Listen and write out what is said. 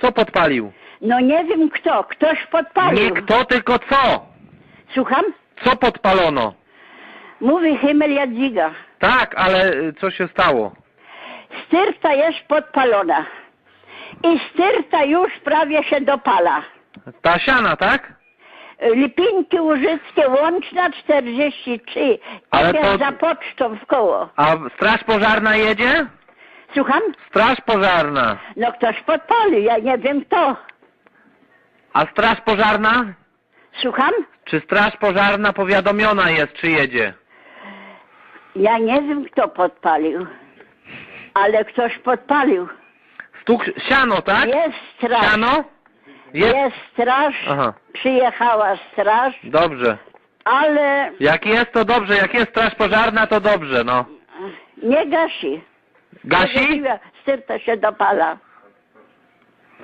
Co podpalił? No nie wiem kto, ktoś podpalił. Nie kto, tylko co? Słucham? Co podpalono? Mówi Himmel Jadwiga. Tak, ale y, co się stało? Styrta jest podpalona. I styrta już prawie się dopala. Ta siana, tak? Lipinki Łużyckie łączna 43. Ale to- za pocztą w koło. A straż pożarna jedzie? Słucham? Straż pożarna. No ktoś podpalił, ja nie wiem kto. A straż pożarna? Słucham? Czy straż pożarna powiadomiona jest, czy jedzie? Ja nie wiem kto podpalił. Ale ktoś podpalił. Stuk siano, tak? Jest straż. Siano? Jest, straż. Aha, Przyjechała straż, dobrze. ale Jak jest, to dobrze. Jak jest straż pożarna, to dobrze, no. nie gasi. Gasi? Styrta się dopala.